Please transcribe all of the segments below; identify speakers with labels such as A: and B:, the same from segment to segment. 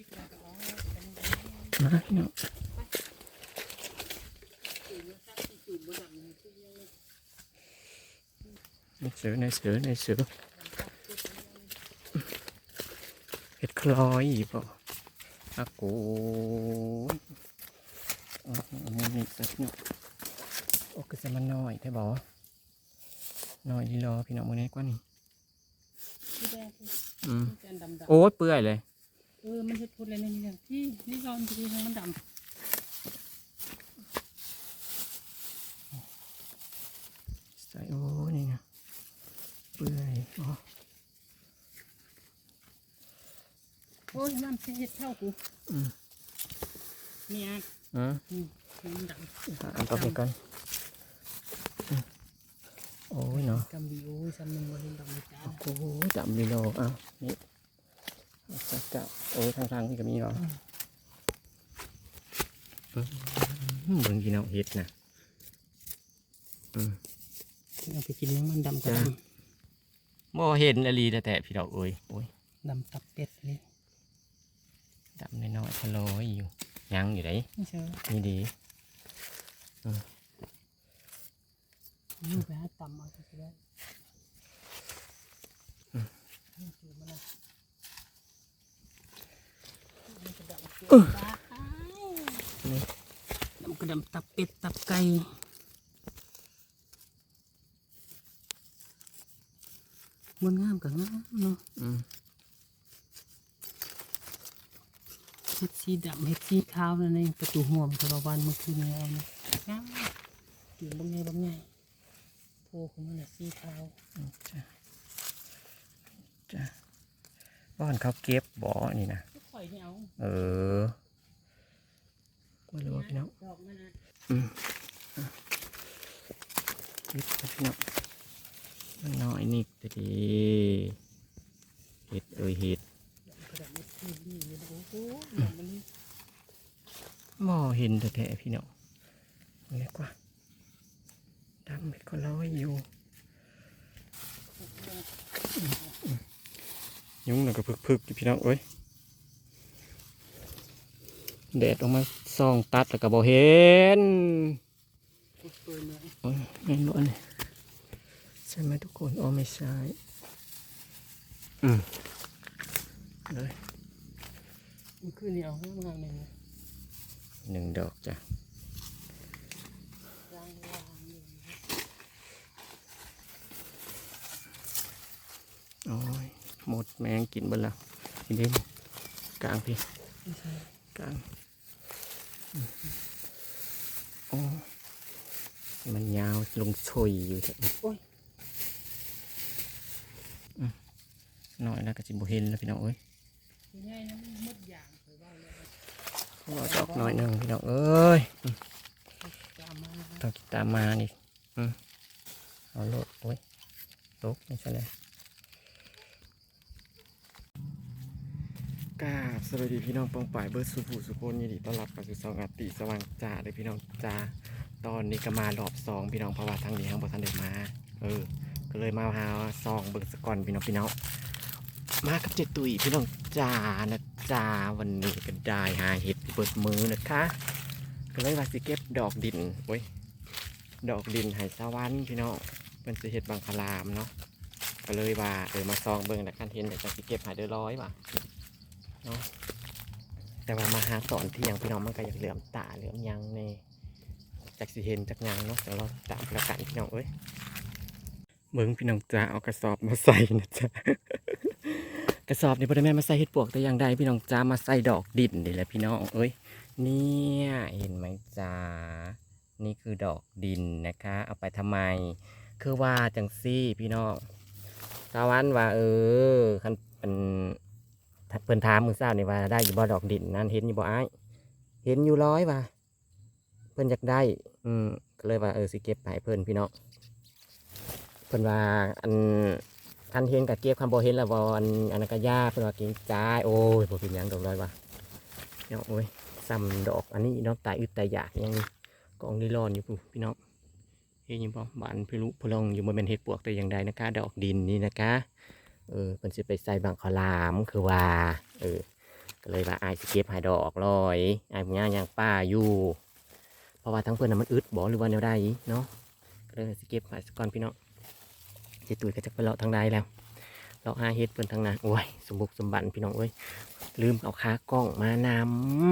A: มาพี่น้องในเสือในเสือในเสือเห็ดคลอยอีกเปล่าอากูนี่นี่แต่พี่น้องโอ้ก็จะมาน้อยได้บอกน้อยดีรอพี่น้องมือนี้กว่านี่โอ้เปื่อยเลย
B: เออ มันจะพูดอะไรนี่อย่างที่นี่ร้อนที่มันดำ
A: ใส่โอ้ยนี่นะเปื่อยอ๋อ
B: โอ้ยมันสิเห็ดเท่ากู
A: อืม
B: เนี่ย
A: อืม
B: นี่มันดำ
A: อันต่อไปก่อนอืมโอ้ยเนาะ
B: กำบีโอ้ยซ้ำหนึ่งวันดำเลยจ้า
A: โอ้โหจับดีโลอ้าวนี่ จับจับโอ้ยทางทางนี่ก็มีเหรออืมเบิ่งกินเอาเห็ดนะอืม
B: เอาไปกินยังมันดำกับ
A: จ้ะ
B: ด
A: บ่เห็นอลีแต่แต่พี่ดอกเอ้ยโอ้ย
B: ดำตับเป็ดเลย
A: ดำน้อยๆทะลอยอยู่ยังอยู่ไหน
B: ไม่ใช่
A: นี่ดี
B: นี่ไปหาตำเอาไปได้ ดำกระดำตับเป็ดตับไก่มันงามกับงามเนาะเฮ็ดสีดำเฮ็ดสีขาวนั่นเองประตูห่วมตะวันเมื่อคืนนี้เอานะงามอยู่บางไงบางไงโพขึ้นมาเลยสีขาว
A: จ้ะจ้ะบ้านเขาเก็บบ่อนี่นะ
B: อยเนี่ยเอา
A: เออมาเลยว่าพี่น้อง
B: ดอกมันนะ
A: นิดนะพี่น้องมันน้อยนิดแต่ดีเห็ดเอ้ยเห็ด
B: ดอกกระดาษมันคือดีเลยนะโอ้โหดอกมันนี่
A: หม้อเห็นแต่แท้ๆพี่น้องนี่ดีกว่าดำเห็ดก็ร้อยอยู่ยุงหน่อยก็พึกๆอยู่พี่น้องเอ้ย แดดออกมาส่องตัดแล้วก็บ่เห็น
B: เปิดเลย
A: โอ้ยเห็นบ่เนี่ยใช่ไหมทุกคนอ๋อไม่ใช่อืมเลย
B: มันคือนี่เอางามงามเลยนะ
A: หนึ่งดอกจ้ะ
B: รางวางเลย
A: โอ้ยหมดแมงกินเบนละทีนี้กลางพี่
B: ไม่ใช่
A: กลางอืมโอ้มันยาวลงชุยอยู่แท้
B: โอ้ย
A: หน่อยแล้วก็จิบเห็นแล้วพี่น้องเอ้ย
B: คือง่ายนะมันหมดอย่างเคยว่าเลย
A: รอดอกหน่อยหนึ่งพี่น้องเอ้ยอืม
B: ตามมา
A: ต้องติดตามมานี่อืมเอาโลดโอ้ยตกไม่ใช่เลย กาบสวัสดีพี่น้องปองป่ายเบิร์ดสุภูสุโคนยินดีต้อนรับเข้าสู่สองอาติสว่างจ่าเลยพี่น้องจ้าตอนนี้ก็มารอบสองพี่น้องเพราะว่าทางนี้ทางบทันเดินมาเออ ก็เลยมาหาซองเบิร์สกอนพี่น้องพี่น้องมากับเจตุยพี่น้องจ้านะจ้าวันนี้ก็ได้หาเห็ดเปิดมือนะคะ ก็เลยว่าสิเก็บดอกดินโอ้ยดอกดินไหสวรรค์พี่น้องเป็นสิเห็ดบางคลามเนาะก็เลยว่าเออมาซองเบิ่งแต่คันเห็นแต่จะสิเก็บหายเดือร้อยว่ะ เนาะแต่ว่ามาหาสอนที่ยังพี่น้องมันก็อยากเหลื่อมตาเหลื่อมยังในจากสิเห็นจากยังเนาะแต่เราตามประกันพี่น้องเอ้ยเบิ่งพี่น้องจ้าเอากระสอบมาใส่นะจ๊ะกระสอบนี่พ่ได้แม่มาใส่เห็ดปวกแต่อย่างใดพี่น้องจ้ามาใส่ดอกดินนี่แหละพี่น้องเอ้ยเนี่ยเห็นไหมจ้านี่คือดอกดินนะคะ เอาไปทำไม คือว่าจังซี่พี่น้องตาวันว่าเออคันเป็น เพิ่นถามมือเศร้านี่ว่าได้อยู่บ่ดอกดินนั่นเห็นอยู่บ่อ้ายเห็นอยู่ร้อยว่าเพิ่นอยากได้ อืมก็เลยว่าเออสิเก็บไปเพิ่นพี่น้องเพิ่นว่าอันคันเห็นกับเก็บคำบ่เห็นแล้วบ่อันอันนั้นก็ยาเพิ่นว่ากินใจายโอ้ยบ่เป็นหยังดอกร้อยว่าเนาะโอ้ยซ้ำดอกอันนี้น้องตายอึดตายอยากยังนี่กองนี่ร้อนอยู่พู้พี่น้องเห็นอยังบ่บ้านพิรุพลองอยู่บนเป็นเห็ดปวกแต่อย่างใดนะคะ ดอกดินนี่นะคะ เออเป็นสิไปใส่บางขลามคือว่า เออ ก็เลยว่าอายสิเก็บให้ดอกลอยอายงานยังป้าอยู่ เพราะว่าทั้งเพื่อนน่ะมันอึดบ่หรือว่าแนวใดเนาะก็เลยสิเก็บไว้สักก่อนพี่น้องเจตุยก็จะไปเลาะทางใดแล้วเลาะหาเฮ็ดเพิ่นทางนั้นโอ้ยสมบุกสมบันพี่น้องเอ้ยลืมเอาขากล้องมาน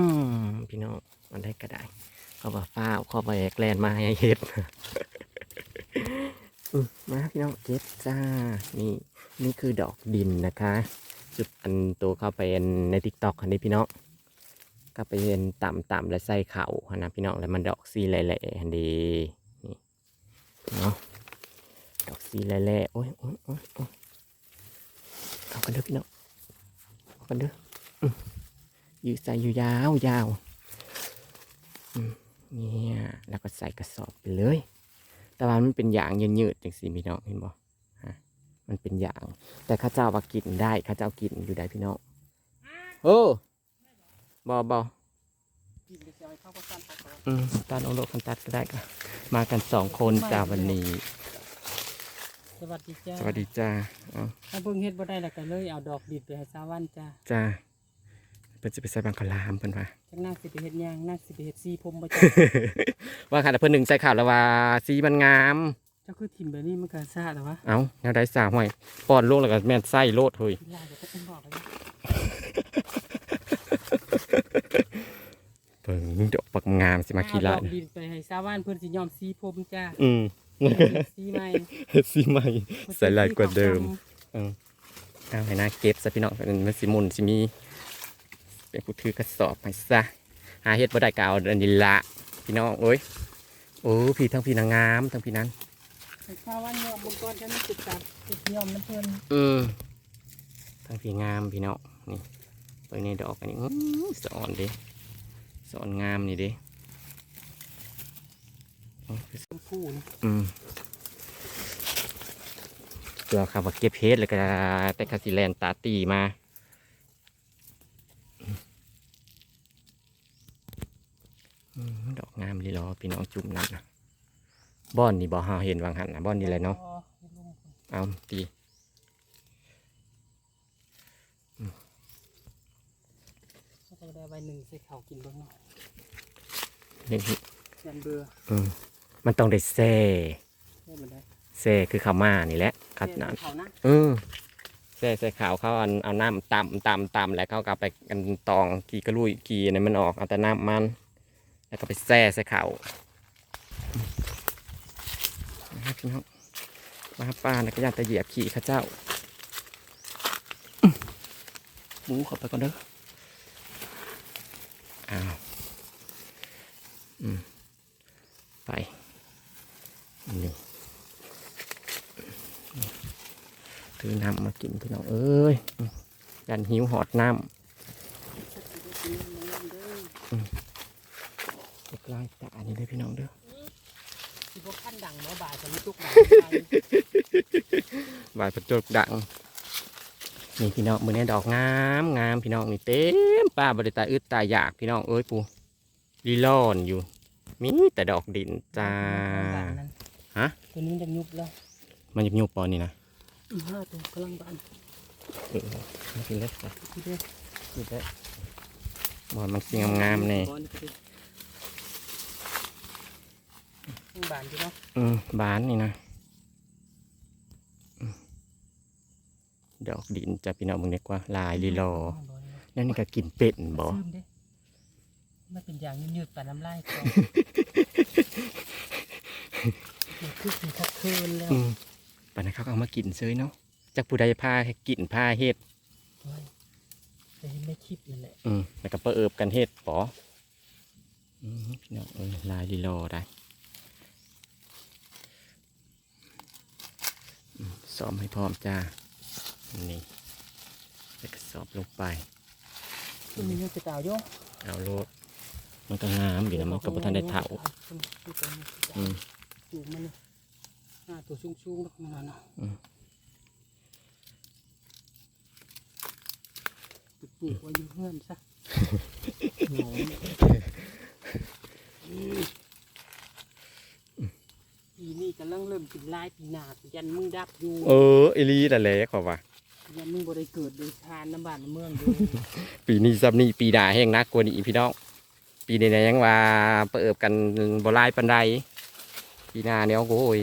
A: ำพี่น้องมันได้ก็ได้เขาว่าฟ้าเข้าไปแกลนมาให้เฮ็ด อืมาพี่น้องเก็บจ้า นี่นี่คือดอกดินนะคะ จุดอันตัวเข้าไปในทิกตอกอันนี้พี่น้องก็ไปเป็นต่ำต่ำๆและใส่เข่านะพี่น้องแล้วมันดอกซีแหล่ๆอันดีนี่เนาะดอกซีแหล่ๆโอ้ยโอ้ยโอ้ยเอากันเด้อพี่น้องเอากันเด้ออืมอยู่ใส่อยู่ยาวยาวเนี่ยแล้วก็ใส่กระสอบไปเลย แต่ว่ามันเป็นอย่างยืดๆจังสีพี่น้องเห็นบ่ฮะมันเป็นอย่าง แต่ข้าเจ้าว่ากินได้ข้าเจ้ากินอยู่ได้พี่น้องโอ้บอบอ
B: กินไปเสียให้เข้าก็สั้นไปก่อน
A: อืมตัดโอโลคันตัดก็ได้ก็มากันสองคนจ้าวันนี้
B: สวัสดีจ้า
A: สวัสดีจ้าเอา
B: ถ้าเบิ่งเฮ็ดบ่ได้แล้วก็เลยเอาดอกดิบไปให้สาวันจ้า
A: จ้า เพิ่นจะไปใส่บังคลามเพิ่นว่า
B: จังนางสิไปเฮ็ดหยังนางสิไปเฮ็ดซีผมบ่จ้า
A: ว่าค่ะแต่เพิ่นหนึ่งใส่ข่าวแล้วว่าสีมันงาม
B: เจ้าคือถิ่มแบบนี้มันก็ซ่าแต่ว่า
A: เอาแนวได้สาวห้อยป้อนโลกแล้วก็แม่นไส้โลดเฮ้ย
B: ลายจะต้องบอกเลย
A: เพิ่งดอกปักงามสิมาขี้
B: เอ
A: ละ
B: ดอกดินไปให้สาวันเพิ่นสิยอมซีผมจ้า
A: อืม
B: ซีใหม่
A: สีใหม่ ใส่ลายกว่าเดิม เอาให้น่าเก็บซะพี่น้องมันมันสิมุนสิมี เป็นผู้ถือกระสอบไปซะหาเฮ็ดบ่ได้ก็เอาอันนี้ละพี่น้องเอ้ยโอ้พี่ทั้งพี่นางงามทั้งพี่นั้น
B: ให้สาวันยอมบงกรจะมีจุดตัดจุดยอมน้ำเพิ่น
A: อืมทั้งพี่งามพี่น้องนี่เปิดในดอกอันนี้อื้อสอนเดิสอนงามนี่เดิโอ้ย
B: ชมพูนี่
A: อืมเกี่ยวกับว่าเก็บเฮ็ดแล้วก็แต่คาสิแลนตาตีมา อืม ดอกงามลีหรอพี่น้องจุ่มนั่นนะบ้อนนี่บ่ฮาเห็นวางหันนะบ้อนนี่แหละเนาะ
B: อ๋อเฮ็ดลุงพุ่น
A: เอาตี
B: เขาจะได้ใบหนึ่งใส่ข้าวกินเบิ่งเนาะ
A: หนึ่ง
B: ยันเบื่อ
A: อืมมันต้องได้แซ่
B: ได้บ่ได้
A: แซ่คือข้าวมานี่แหละคัด
B: เฮ็ด
A: น้
B: ให้เขานะำ
A: เออแซ่ใส่ขาวเขาเอาเอาน้ำตำตำตำแล้วเขาก็เอาไปกันตองกีกระลุยกีอันนั้นมันออกเอาแต่น้ำมัน แล้วก็ไปแซ่ใส่ขาวนะครับพี่น้องมาป้านักยานตะเหยียบขี่ข้าเจ้าอื้อหมูเขับไปก่อนเด้ออ้าวอืมไปนี่ถือน้ำมากินพี่น้องเอ้ยอืมยันหิวหอดน้ำ เล็กลายตาอันนี้เด้อพี่น้องเด้อ
B: สิบ่ขั้นดังเนาะบ่ายจะมีตุกดังไป
A: วายประจบดังนี่พี่น้องมือนี้ดอกงามงามพี่น้องนี่เต็มป้าบริตาอึดตาอยากพี่น้องเอ้ยปูลีลอนอยู่มีแต่ดอกดินจ้าฮะ
B: ตัวนี้มันจะยุบแล้ว
A: มันยิบยุบปอนนี่นะ
B: อือห้าตัวกำลังบาน
A: เออมันกินเล็กจ้ะ
B: ที่เด้อ
A: กินเล็กบอลมันสีงามๆนี่
B: บอลก็ได้ยัง บานอยู่เนาะ
A: อืมบานนี่นะอืมดอกดินจ้ะพี่น้องมึงเรียกว่าลายลีลอแล้วนี่ก็กินเป็ดบ่
B: ซึมเด้มันเป็นอย่างยืดๆปานน้ำลายก่อนเดี๋ยวคือสีทักเคินแล้ว
A: อืมปานนั้นเขาก็เอามากินเซยเนาะจากผู้ใดพาให้กินพาเฮ็ด
B: โอ้ยแต่ยังไม่คิดนั่นแหละ
A: อืมแล้วก็เปิดเอิบกันเฮ็ดปออืมพี่น้องเอ้ยลายลีลอได้ อืมซ้อมให้พร้อมจ้า นี่แล้วก็สอบลงไป
B: มันมีเรื่องจะกล่าวโย
A: เอาโลดมันก็งามอยู่นะมันก็บ่ทันได้เถาอืม
B: สูงมันเลยหน้าตัวสูงๆแล้วมันเนาะ
A: อืม
B: ปลูกไว้อยู่เพื่อนซะหนอน ปีนี้กำลังเริ่มกินลายปีหนาปียันมึงดับอยู่
A: เออไอลีนั่นแหละขอว่า
B: มันมึงบ่ได้เกิดโดยทานน้ำบ้านน้ำเมืองอยู่
A: ปีนี้ซับนี่ปีด่าแห้งนักกว่านี้พี่น้อง ปีนี้เนี่ยยังว่าเปิบกันบ่หลายปันใดปีหน้าเนี่ยโอ้ย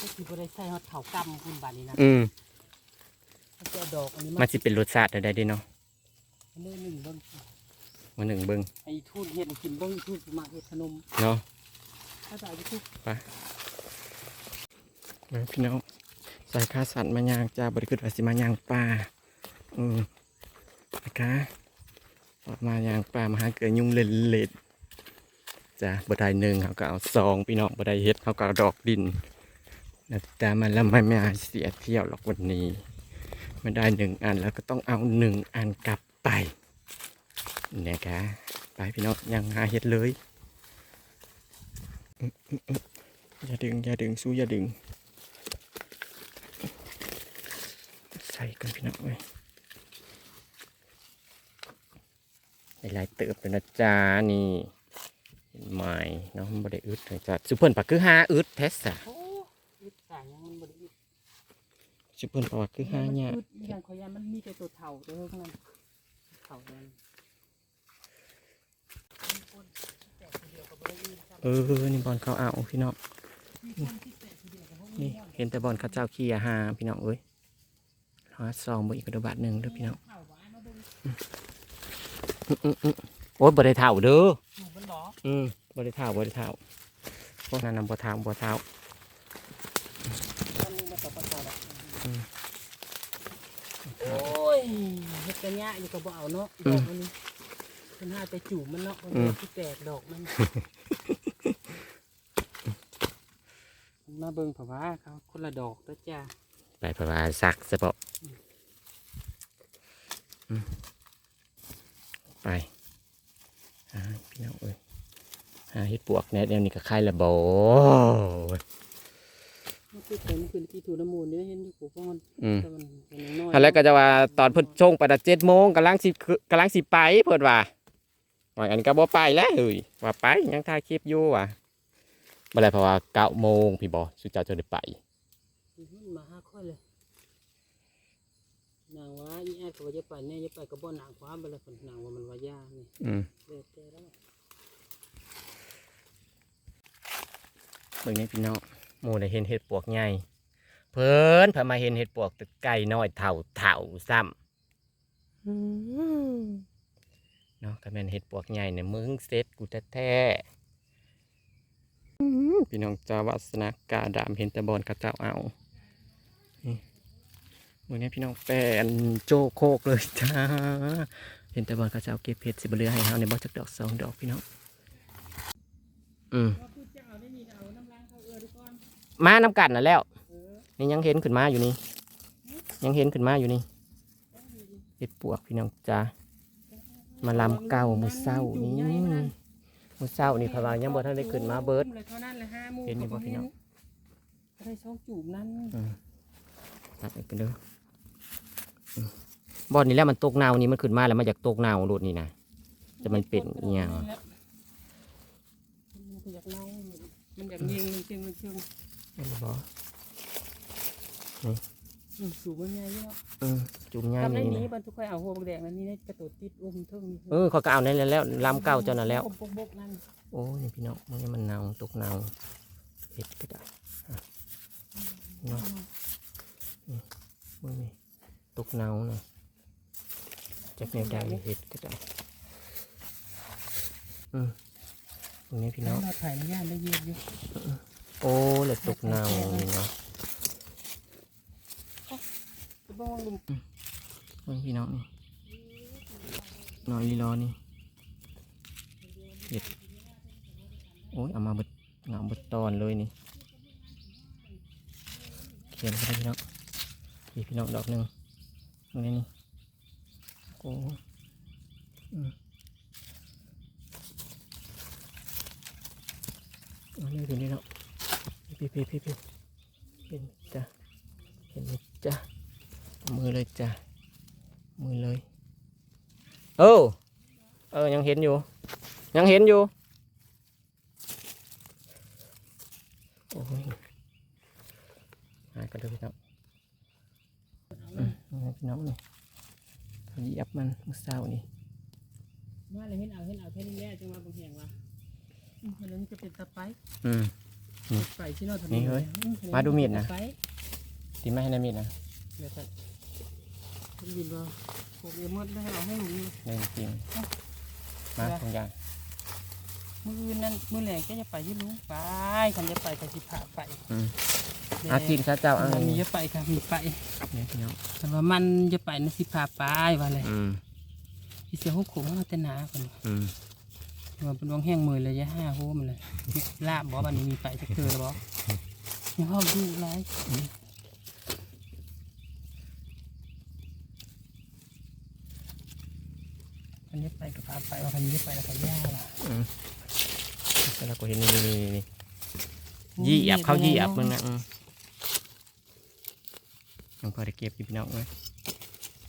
B: ก็คือบ่ได้ใส่ฮอดข้าวกำคุณบ้านนี้นะ
A: อืม
B: เขาจะเอาดอกอันนี้
A: มั
B: มาน
A: สิเป็นรสชาติใดๆเด้เนาะ
B: อันนี้หนึ่งเบิ่ง
A: มาหนึ่งเบิ่ง
B: ไอ้ทูดเฮ็ดให้กินเบิ่งทูดสิมาเฮ็ดขนม
A: เนาะ
B: ถ้าจะเอาไปทูด
A: เบิ่ง พี่น้องใส่ข้าสัตว์มายางจ้าบริกุดว่าสิมายางป่าอืมนะคะมายางป่ามาหาเกลือยุงเล่นเล็ดจ้าบดไดหนึ่งเขาก็เอาสองพี่น้องบดไดเฮ็ดเขาก็เอาดอกดินนะแต่มันแล้วไม่ไม่เสียเที่ยวหรอกวันนี้ไม่ได้หนึ่งอันแล้วก็ต้องเอาหนึ่งอันกลับไปนะคะไปพี่น้องยังหาเฮ็ดเลยอย่าดึงอย่าดึงสู้อย่าดึง ใส่กันพี่น้องเว้ยหลายๆเติบเลยนะจ๊ะนี่เห็นไหมเนาะมันบ่ได้อึดเลยจ้ะสุเพิ่นปะคือหาอึดแท้สะ
B: โอ้ยึดสายยังมันบ่ได้ยึด
A: สุเพิ่นปะว่าคือหาเนี่ย
B: มันอึดอย่างขอยามันมีแต่ตัวเฒ่าเด้อข้างนั้นเฒ่านั้น
A: เออ นี่บอลเขาเอาพี่น้องนี่เห็นแต่บอลเขาเจ้าขี้อาหาพี่น้องเอ้ย หาซองบ่อีกกระบาทหนึ่งเด้อพี่น้องอื้ออื้ออื้อโอ้ยบ่ได้เท่าเด้อ
B: หนูมันหรอ
A: อืมบ่ได้เท่าบ่ได้เท่าพวกนั้นนำบ่เท่าบ่เท่า
B: มันมาต่อปะต่อละ
A: อืม
B: โอ้ยเฮ็ดกันยะอยู่ก็บ่เอาเนาะดอกมันนี่เพิ่นหาไปจูบมันเนาะมันเป็นที่แตกดอกมันมาเบิ่งเพราะว่าเขาคนละดอกเด้อจ้า
A: ไปเพราะว่าซักซะเปาะอืมไปหาพี่น้องเอ้ยหาเฮ็ดปวกแหน่เดี๋ยวนี้ก็ไข่ละบ่
B: มันคือเป็นคือที่ถูน้ำมูลนี่เห็นอยู่ปู่พ่อมัน
A: อืม
B: แต่มันเป็นยังน้อย
A: อันแล้วก็จะว่าตอนเพิ่นช่งไปแต่เจ็ดโมงกำลังสิกำลังสิไปเพิ่นว่าว่าอันนก็บ่ไปแล้วเฮ้ยว่าไปยังถ่ายคลิปอยู่ว่ะบ่ได้เพราะว่าเก้าโมงพี่บ่สุเจ้าจะได้ไป
B: อื้อหือมาหาค่อยเลย นางว่าอีแอดก็ว่าจะไปแน่จะไปก็บ่นางคว้าไปเลยเพิ่นนางว่ามันว่าย่านี่
A: อืม
B: เด็ดแต่แล้ว
A: เบิ่งนี่พี่น้องหมู่ได้เห็นเห็ดปวกใหญ่เพิ่นพามาเห็นเห็ดปวกแต่ไก่น้อยเท่าเท่าซ้ำเนาะก็แม่นเห็ดปวกใหญ่เนี่ยมึงเซ็ตกูแท้ๆอื้อพี่น้องจาวาสนากาดามเห็นแต่บอลกระเจ้าเอานี่ มื้อนี้พี่น้องแปนโจโคกเลยจ้า เห็นแต่บอลกระเจ้าเก็บเพชรสิบ่เหลือให้เฮาในบ่จักดอกสองดอกพี่น้อง อืม
B: ว่าคือจะเอาได้นี่เอาน้ำล้างเขาเอือดีก่อน
A: มาน้ำกันน่ะแล้ว
B: เออ
A: นี่ยังเห็นขึ้นมาอยู่นี่ ยังเห็นขึ้นมาอยู่นี่เห็ดปวกพี่น้องจ้า มาลำเก้ามือเศร้านี่มือเศร้านี่พะวายังบ่ทันได้ขึ้นมาเบิด
B: เลยเท่านั้นเลยห้าโมง
A: เห็นอยู่บ่พี่น้อง
B: ได้ช่องจูบนั่น
A: ตัดไปกันเด้ออืม บ่อลนี่แล้วมันตกเนานี่มันขึ้นมาแล้วมันอยากตกเนาโลดนี่นะจะมันเป็นอหย่าง
B: มันอยากเน่ามันอยากยิงมันจึงมันจึง
A: เห็นบ่
B: อืมสูบมันใหญ่เนาะ
A: จุ่มง่าย
B: นี่
A: นี้
B: บรรทุกค่อยเอาหัวบักแดงอันนี้ในกระตุกติดอุ้มเทิงนี่
A: เออเขาก็เอานั่นแล้วลำเก้าเจ้านั่นแล้วโอ้ยพี่น้องมันมันเนาตกเนาเห็ดก็ได้เนาะมึงนี่ ตกเนาเนาะจากแนวใดเห็ดก็ได้อืมตรงนี้พี่น้อง
B: เราถ่ายในย่านได้เยียบอยู่
A: โอ้เลยตกเนานี่เนาะ
B: จะบ้องลุม
A: มึงพี่น้องนี่นอนลีรอนี่เห็ดโอ้ยเอามาเบิดเงาเบิดตอนเลยนี่เขียนไปได้พี่น้องพี่พี่น้องดอกหนึ่ง งนี้นี่โอ้อืมเอาเลยพี่นี่เนาะพี่พี่พี่พี่เห็นจ้ะเห็นไหมจ้ะมือเลยจ้ะมือเลยเออเออยังเห็นอยู่ ยังเห็นอยู่โอ้ยหายกันเถอะพี่น้อง พี่น้องนี่เขาเหยียบมันเมื่อเช้านี่
B: มาเลยเห็นเอาเห็นเอาแค่นี้แหละจังว่าบางแห่งว่าอืมอันนั้นจะเป็นตะไคร้
A: อืม
B: ไปที่นอกถนน
A: นี่เฮ้ย
B: อื
A: มาดูมีดนะ
B: ตไคร้
A: ตีไม่ให้นามิดนะ
B: เดี๋ยวจะผมยินว่าผมเอ็มมดได้เอาให้หนูนี่
A: เล่นจริงมาทุกอย่าง
B: มืออื่นนั่นมือแหลงแกจะไปอยี่ลุงไปคันจะไปกับสิพาไป
A: อืม อากินซะเจ้าเอา
B: มันมี
A: นี่
B: จะไปค่ะมีไป
A: พี่น้อง
B: แต่ว่ามันจะไปนะสิพาไปว่าเลย
A: อืม
B: ที่เสียหุกขมเอาแต่หนาคน
A: อืม
B: มันเป็นดวงแห้งมือเลยยะห้าโหมันเลยลาบบอกวันนี้มีไปจะเคือหรอบอกยังห้องดูไรคันนี้ไปกับพาไปว่าคันนี้ไปแล้วก็ย่าล่ะ
A: อืมแต่เราก็เห็นนี่นี่นี่นี่ยี่อับเข้ายี่อับมึงนะอืม ยังพอได้เก็บอยู่พี่น้องเลย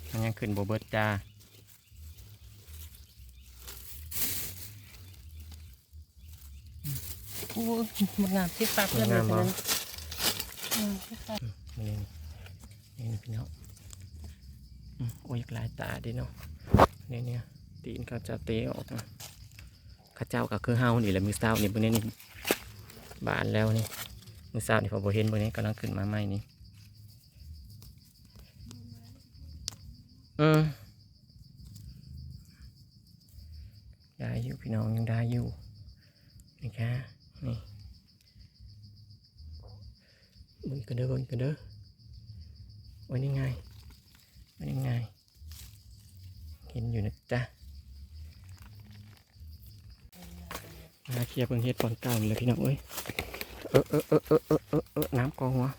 A: มันยังขึ้นโบเบิร์ตจ้า
B: โอ้ยมันงามที่ปากเพื่อนเลยนั้นอืมที่ปาก
A: นี่นี่นี่พี่น้องอืมโอ้ยหลายตาดิเนาะเนี่ยเนี่ยตีนเขาจะเตะออกนะเข้าเจ้าก็คือเฮานี่แหละมือเศร้านี่เบนนี้นี่บานแล้วนี่มือเศร้านี่พอโบเห็นเบนนี้กำลังขึ้นมาใหม่นี่ อืมได้อยู่พี่น้องยังได้อยู่นี่ค่ะนี่เบิ่งกันเด้อเบิ่งกันเด้อโอ้ยนี่ไงโอ้ยนี่ไงเห็นอยู่นะจ๊ะมาเคลียร์เบิ่งเฮ็ดตอนเก่านี่แหละพี่น้องเอ้ยเออเออเออเออเออเออเออน้ำกองวอืม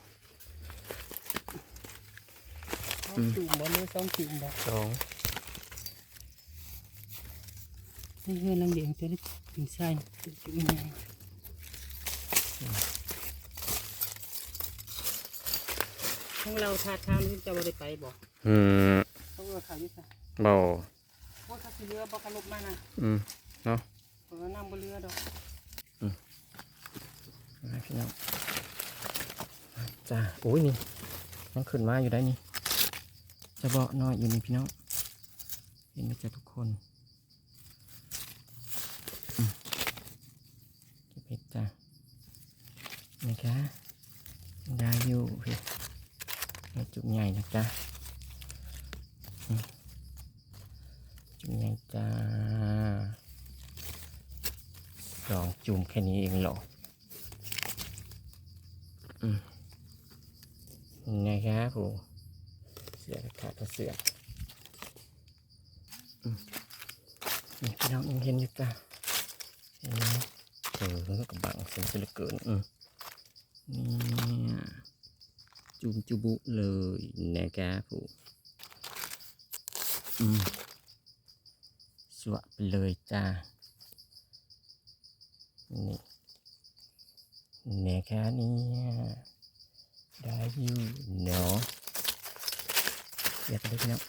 B: จุ่มบ่เลยต้องจุ่มบ่
A: สอง
B: นี่เฮือนลังเดียงจะได้ถึงใช่จุ่มยังไงของเราทาทางนี่จะบ่ได้ไปบ่
A: อืม
B: เขาเรือขายอยู่ซะ
A: บ่
B: เพราะถ้าสิเรือบ่กระลบมานะ
A: อืม
B: เพราะว่าน้ำบ่เรือดอก
A: มาพี่น้องจ้าโอ้ยนี่ยังขึ้นมาอยู่ได้นี่ จะบอกน้อยอยู่นี่พี่น้องเห็นไหมจ๊ะทุกคนเก็บเห็ดจ้ะนะคะได้อยู่เห็ดจุกใหญ่นะจ๊ะอืมจุกใหญ่จ้าลองจุ่มแค่นี้เองเหรอ อืมนะครับผมเสือขาดก็เสืออืมนี่พี่น้องยังเห็นอยู่จ้ะเห็นไหมเออกับบังเสียงเหลือเกินอืมเนี่ยจุมจุบุเลยนะครับผมอืมสวะไปเลยจ้านี่เนี่ยแค่นี้ได้อยู่เนาะ อยากได้พี่น้อง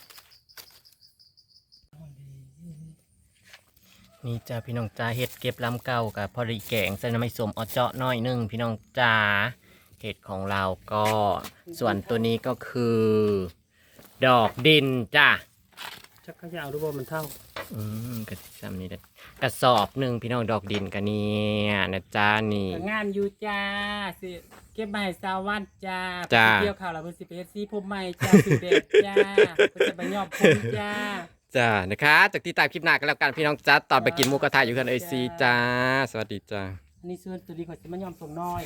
A: นี่จ้าพี่น้องจ้าเห็ดเก็บลำเก่ากับพอดีแกงใส่น้ำไม่สมอเจาะน้อยนึงพี่น้องจ้าเห็ดของเราก็ส่วนตัวนี้ก็คือ ดอกดินจ้า
B: จักขยาวดูบ่มันเท่า
A: อืมกระซ้ำนี่เด้อกระสอบหนึ่งพี่น้องดอกดินกันเนี่ยนะจ้านี่
B: ก็งามอยู่จ้าสิเก็บใบสาวันจ้า
A: จ้า
B: ไปเที่ยวข่าวเราเพิ่นสิไปเฮ็ดสีผมใหม่จ้าสุดเด็ดจ้าเพิ่นจะไปยอบผมจ้า
A: จ้านะคะจากที่ตามคลิปหน้ากันแล้วกันพี่น้องจ้าตอนไปกินหมูกระทะอยู่กันเอยซีจ้า สวัสดีจ้า
B: อันนี้ส่วนตัวนี้ข่อยสิมายอมส่งน้อย